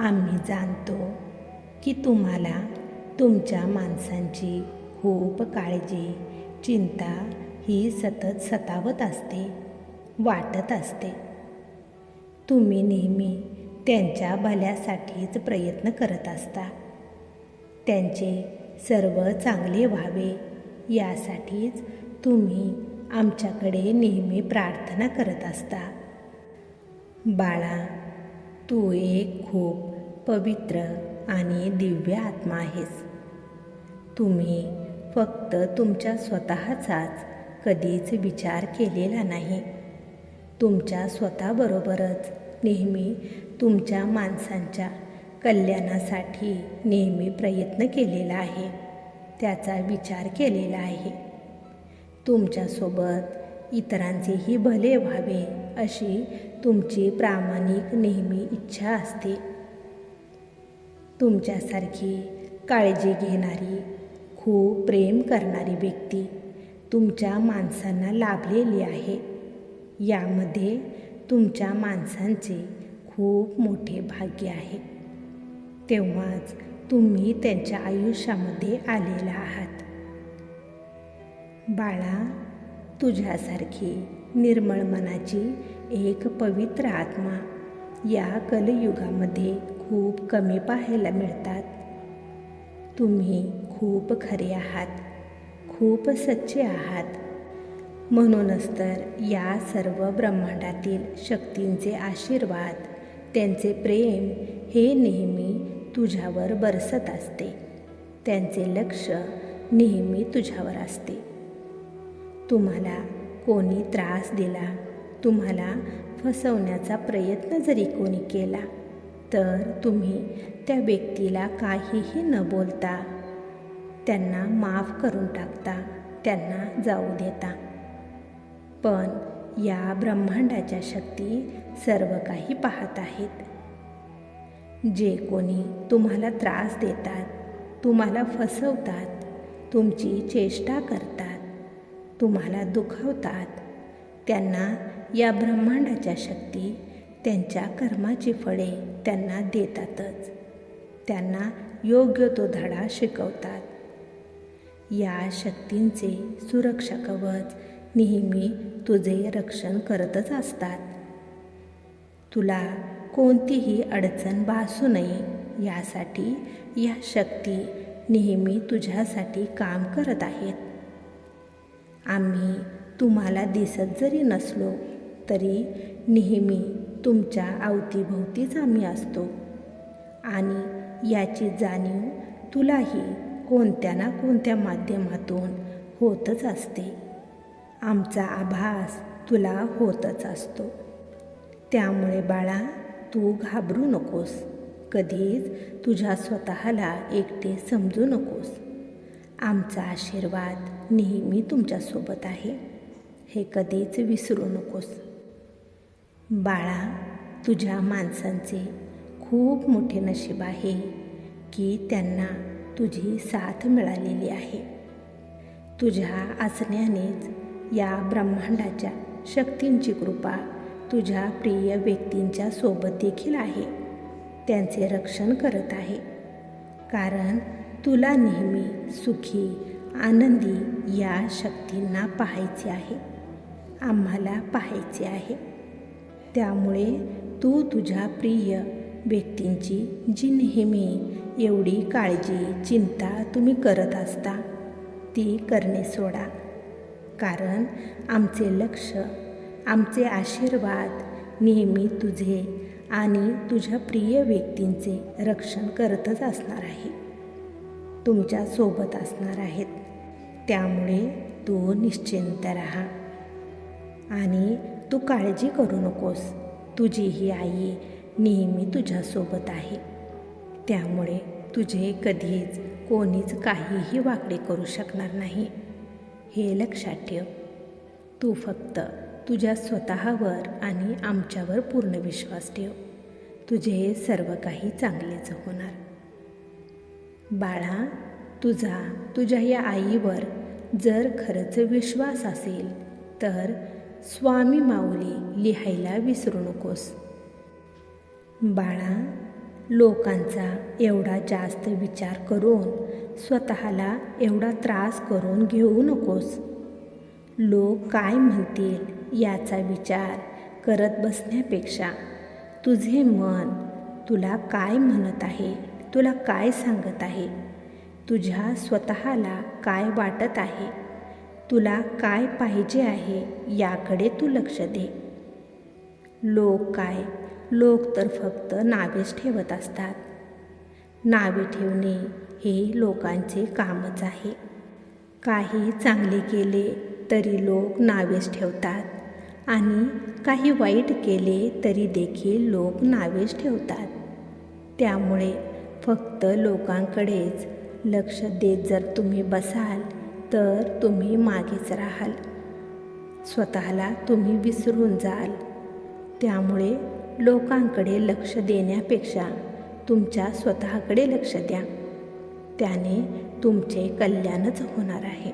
आम्ही जाणतो की तुम्हाला तुमच्या माणसांची खूप काळजी चिंता ही सतत सतावत असते वाटत असते. तुम्ही नेहमी त्यांच्या भल्यासाठीच प्रयत्न करत असता. त्यांचे सर्व चांगले व्हावे यासाठीच तुम्ही आमच्याकडे नेहमी प्रार्थना करत असता. बाळा तू एक खूप पवित्र आणि दिव्य आत्मा आहेस. तुम्ही फक्त तुमच्या स्वतःचाच कधीच विचार केलेला नाही. तुमच्या स्वतःबरोबरच नेहमी तुमच्या माणसांच्या कल्याणासाठी नेहमी प्रयत्न केलेला आहे. त्याचा विचार केलेला आहे. तुमच्यासोबत इतरांचेही भले व्हावे अशी तुमची प्रामाणिक नेहमी इच्छा असते. तुमच्यासारखी काळजी घेणारी खूप प्रेम करणारी व्यक्ती तुमच्या माणसांना लाभलेली आहे. यामध्ये तुमच्या माणसांचे खूप मोठे भाग्य आहे. तेव्हाच तुम्ही त्यांच्या आयुष्यामध्ये आलेला आहात. बाळा तुझ्यासारखी निर्मळ मनाची एक पवित्र आत्मा या कलयुगामध्ये खूप कमी पाहायला मिळतात. तुम्ही खूप खरे आहात खूप सच्चे आहात. म्हणूनच तर या सर्व ब्रह्मांडातील शक्तींचे आशीर्वाद त्यांचे प्रेम हे नेहमी तुझ्यावर बरसत असते. त्यांचे लक्ष नेहमी तुझ्यावर असते. तुम्हाला कोणी त्रास दिला तुम्हाला फसवण्याचा प्रयत्न जरी कोणी केला तर तुम्ही त्या व्यक्तीला काहीही न बोलता त्यांना माफ करून टाकता त्यांना जाऊ देता. पण या ब्रह्मांडाच्या शक्ती सर्व काही पाहत आहेत. जे कोणी तुम्हाला त्रास देतात तुम्हाला फसवतात तुमची चेष्टा करतात तुम्हाला दुखवतात त्यांना या ब्रह्मांडाच्या शक्ती त्यांच्या कर्माची फळे त्यांना देतातच. त्यांना योग्य तो धडा शिकवतात. या शक्तींचे सुरक्षा कवच नेहमी तुझे रक्षण करतच असतात. तुला कोणतीही अडचण भासू नये यासाठी या शक्ती नेहमी तुझ्यासाठी काम करत आहेत. आम्ही तुम्हाला दिसत जरी नसलो तरी नेहमी तुमच्या अवतीभोवतीच आम्ही असतो. आणि याची जाणीव तुलाही कोणत्या ना कोणत्या माध्यमातून होतच असते. आमचा आभास तुला होतच असतो. त्यामुळे बाळा तू घाबरू नकोस. कधीच तुझ्या स्वतःला एकटे समजू नकोस. आमचा आशीर्वाद नेहमी तुमच्यासोबत आहे. हे कधीच विसरू नकोस. बाळा तुझ्या माणसांचे खूप मोठे नशीब आहे की त्यांना तुझी साथ मिळालेली आहे. तुझ्या असण्यानेच या ब्रह्मांडाच्या शक्तींची कृपा तुझ्या प्रिय व्यक्तींच्या सोबत देखील आहे. त्यांचे रक्षण करत आहे. कारण तुला नेहमी सुखी आनंदी या शक्तींना पाहायचे आहे. आम्हाला पाहायचे आहे. त्यामुळे तू तुझ्या प्रिय व्यक्तींची जी नेहमी एवढी काळजी चिंता तुम्ही करत असता ती करणे सोडा. कारण आमचे लक्ष आमचे आशीर्वाद नेहमी तुझे आणि तुझ्या प्रिय व्यक्तींचे रक्षण करतच असणार आहे. तुमच्यासोबत असणार आहेत. त्यामुळे तू निश्चिंत राहा. आणि तू काळजी करू नकोस. तुझी ही आई नेहमी तुझ्यासोबत आहे. त्यामुळे तुझे कधीच कोणीच काहीही वाकडे करू शकणार नाही. हे लक्षात ठेव. तू फक्त तुझ्या स्वतःवर आणि आमच्यावर पूर्ण विश्वास ठेव. तुझे सर्व काही चांगलेच होणार. बाळा तुझा तुझ्या या आईवर जर खरंच विश्वास असेल तर स्वामी माऊली लिहायला विसरू नकोस. बाळा लोकांचा एवढा जास्त विचार करून स्वतःला एवढा त्रास करून घेऊ नकोस. लोक काय म्हणतील याचा विचार करत बसण्यापेक्षा तुझे मन तुला काय म्हणत आहे तुला काय सांगत आहे तुझ्या स्वतःला काय वाटत आहे? तुला काय पाहिजे आहे याकडे तू लक्ष दे. लोक काय? लोक तर फक्त नावेच ठेवत असतात. नावे ठेवणे हे लोकांचे कामच आहे. काही चांगले केले तरी लोक नावेच ठेवतात आणि काही वाईट केले तरी देखील लोक नावेच ठेवतात. त्यामुळे फक्त लोकांकडेच लक्ष देत जर तुम्ही बसाल तर तुम्ही मागेच राहाल. स्वतःला तुम्ही विसरून जाल. त्यामुळे लोकांकडे लक्ष देण्यापेक्षा तुमच्या स्वतःकडे लक्ष द्या. त्याने तुमचे कल्याणच होणार आहे.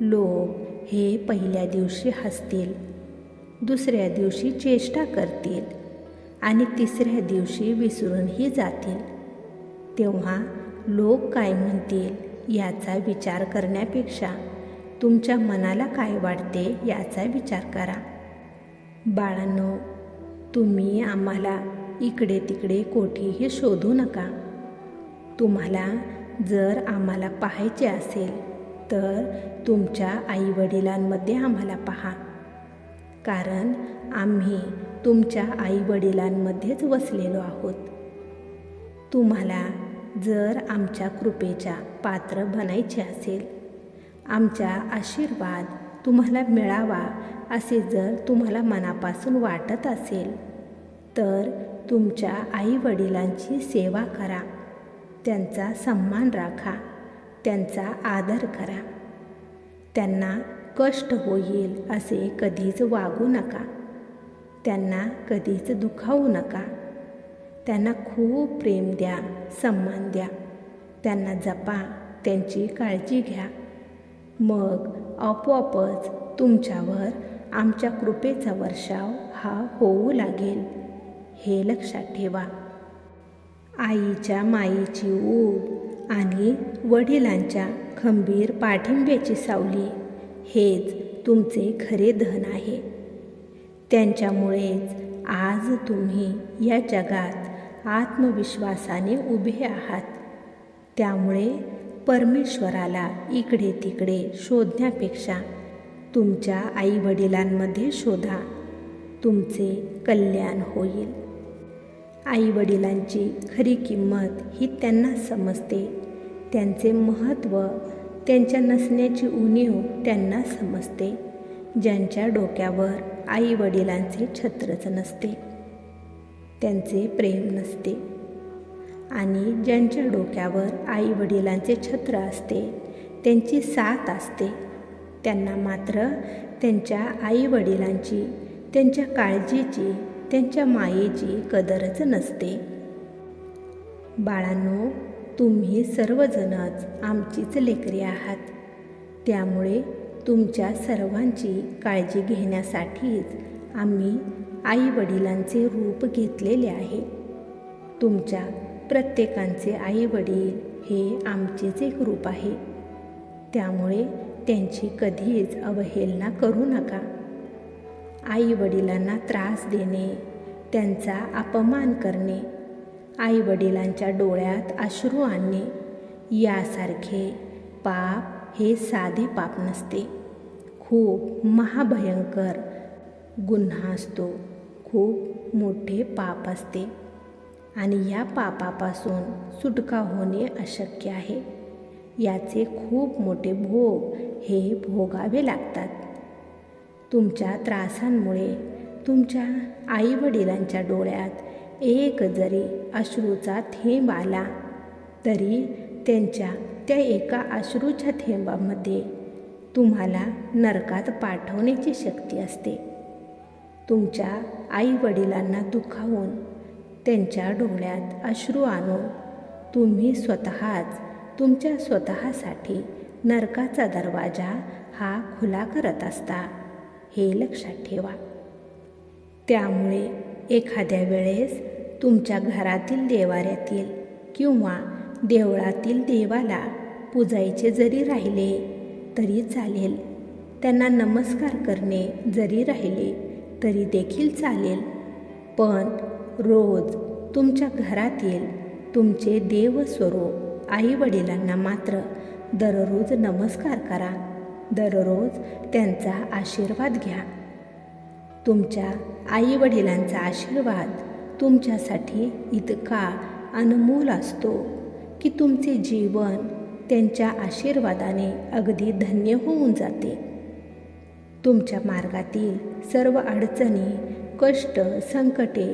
लोक हे पहिल्या दिवशी हसतील दुसऱ्या दिवशी चेष्टा करतील आणि तिसऱ्या दिवशी विसरूनही जातील. तेव्हा लोक काय म्हणतील? याचा विचार करण्यापेक्षा तुमच्या मनाला काय वाटते याचा विचार करा. बाळांनो तुम्ही आम्हाला इकडे तिकडे कोठेही शोधू नका. तुम्हाला जर आम्हाला पाहायचे असेल तर तुमच्या आईवडिलांमध्ये आम्हाला पहा. कारण आम्ही तुमच्या आईवडिलांमध्येच वसलेलो आहोत. तुम्हाला जर आमच्या कृपेच्या पात्र बनायचे असेल आमचा आशीर्वाद तुम्हाला मिळावा असे जर तुम्हाला मनापासून वाटत असेल तर तुमच्या आईवडिलांची सेवा करा त्यांचा सन्मान राखा त्यांचा आदर करा. त्यांना कष्ट होईल असे कधीच वागू नका त्यांना कधीच दुखावू नका. त्यांना खूप प्रेम द्या सन्मान द्या. त्यांना जपा त्यांची काळजी घ्या. मग आपोआपच तुमच्यावर आमच्या कृपेचा वर्षाव हा होऊ लागेल. हे लक्षात ठेवा. आईच्या मायेची ऊब आणि वडिलांच्या खंबीर पाठिंब्याची सावली हेच तुमचे खरे धन आहे. त्यांच्यामुळेच आज तुम्ही या जगात आत्मविश्वासाने उभे आहात. त्यामुळे परमेश्वराला इकडे तिकडे शोधण्यापेक्षा तुमच्या आईवडिलांमध्ये शोधा. तुमचे कल्याण होईल. आईवडिलांची खरी किंमत ही त्यांना समजते. त्यांचे महत्त्व त्यांच्या नसण्याची उणीव त्यांना समजते. ज्यांच्या डोक्यावर आईवडिलांचे छत्रच नसते. त्यांचे प्रेम नसते. आणि ज्यांच्या डोक्यावर आईवडिलांचे छत्र असते त्यांची साथ असते त्यांना मात्र त्यांच्या आईवडिलांची त्यांच्या काळजीची त्यांच्या मायेची कदरच नसते. बाळांनो तुम्ही सर्वजणच आमचीच लेकरे आहात. त्यामुळे तुमच्या सर्वांची काळजी घेण्यासाठीच आम्ही आईवडिलांचे रूप घेतलेले आहे. तुमच्या प्रत्येकांचे आईवडील हे आमचेच एक रूप आहे. त्यामुळे त्यांची कधीच अवहेलना करू नका. आई वडिलांना त्रास देणे त्यांचा अपमान करणे आईवडिलांच्या डोळ्यात अश्रू आणणे यासारखे पाप हे साधे पाप नसते. खूप महाभयंकर गुन्हा असतो. खूप मोठे पाप असते. आणि या पापापासून सुटका होणे अशक्य आहे. याचे खूप मोठे भोग हे भोगावे लागतात. तुमच्या त्रासांमुळे तुमच्या आईवडिलांच्या डोळ्यात एक जरी अश्रूचा थेंब आला तरी त्यांच्या त्या एका अश्रूच्या थेंबामध्ये तुम्हाला नरकात पाठवण्याची शक्ती असते. तुमच्या आईवडिलांना दुखावून त्यांच्या डोळ्यात अश्रू आणून तुम्ही स्वतःच तुमच्या स्वतःसाठी नरकाचा दरवाजा हा खुला करत असता हे लक्षात ठेवा. त्यामुळे एखाद्या वेळेस तुमच्या घरातील देवाऱ्यातील किंवा देवळातील देवाला पूजायचे जरी राहिले तरी चालेल. त्यांना नमस्कार करणे जरी राहिले तरी देखील चालेल. पण रोज तुमच्या घरातील तुमचे देवस्वरूप आईवडिलांना मात्र दररोज नमस्कार करा. दररोज त्यांचा आशीर्वाद घ्या. तुमच्या आईवडिलांचा आशीर्वाद तुमच्यासाठी इतका अनमोल असतो की तुमचे जीवन त्यांच्या आशीर्वादाने अगदी धन्य होऊन जाते. तुमच्या मार्गातील सर्व अडचणी कष्ट संकटे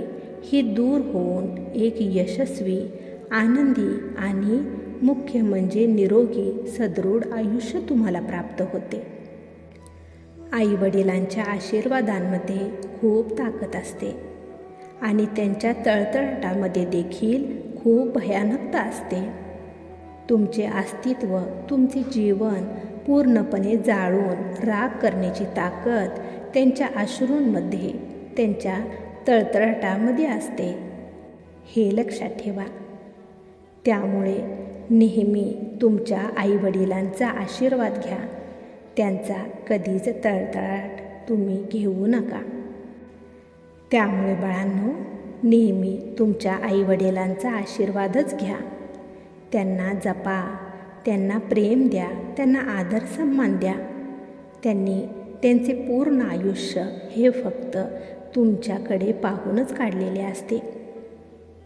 ही दूर होऊन एक यशस्वी आनंदी आणि मुख्य म्हणजे निरोगी सदृढ आयुष्य तुम्हाला प्राप्त होते. आईवडिलांच्या आशीर्वादांमध्ये खूप ताकद असते आणि त्यांच्या तळतळटामध्ये देखील खूप भयानकता असते. तुमचे अस्तित्व तुमचे जीवन पूर्णपणे जाळून राग करण्याची ताकद त्यांच्या अश्रूंमध्ये त्यांच्या तळतळाटामध्ये असते. हे लक्षात ठेवा. त्यामुळे नेहमी तुमच्या आईवडिलांचा आशीर्वाद घ्या. त्यांचा कधीच तळतळाट तुम्ही घेऊ नका. त्यामुळे बाळांनो नेहमी तुमच्या आईवडिलांचा आशीर्वादच घ्या. त्यांना जपा. त्यांना प्रेम द्या त्यांना आदर सन्मान द्या. त्यांनी त्यांचे पूर्ण आयुष्य हे फक्त तुमच्याकडे पाहूनच काढलेले असते.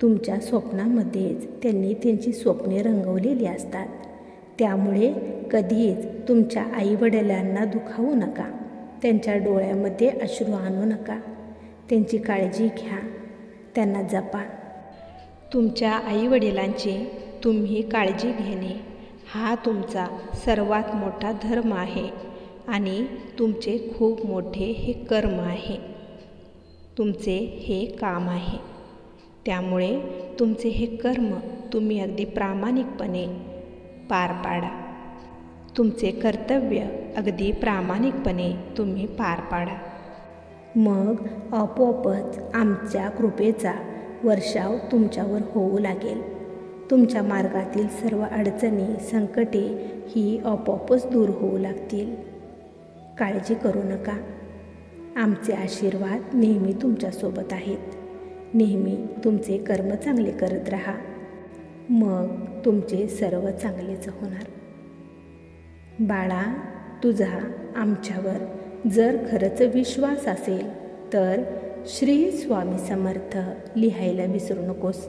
तुमच्या स्वप्नामध्येच त्यांनी त्यांची स्वप्ने रंगवलेली असतात. त्यामुळे कधीच तुमच्या आईवडिलांना दुखावू नका. त्यांच्या डोळ्यामध्ये अश्रू आणू नका. त्यांची काळजी घ्या. त्यांना जपा. तुमच्या आईवडिलांची तुम्ही काळजी घेणे हा तुमचा सर्वात मोठा धर्म आहे आणि तुमचे खूप मोठे हे कर्म आहे. तुमचे हे काम आहे. त्यामुळे तुमचे हे कर्म तुम्ही अगदी प्रामाणिकपणे पार पाडा. तुमचे कर्तव्य अगदी प्रामाणिकपणे तुम्ही पार पाडा. मग आपोआपच आमच्या कृपेचा वर्षाव तुमच्यावर होऊ लागेल. तुमच्या मार्गातील सर्व अडचणी संकटे ही आपोआपच दूर होऊ लागतील. काळजी करू नका. आमचे आशीर्वाद नेहमी तुमच्यासोबत आहेत. नेहमी तुमचे कर्म चांगले करत राहा. मग तुमचे सर्व चांगलेच होणार. बाळा तुझा आमच्यावर जर खरंच विश्वास असेल तर श्री स्वामी समर्थ लिहायला विसरू नकोस.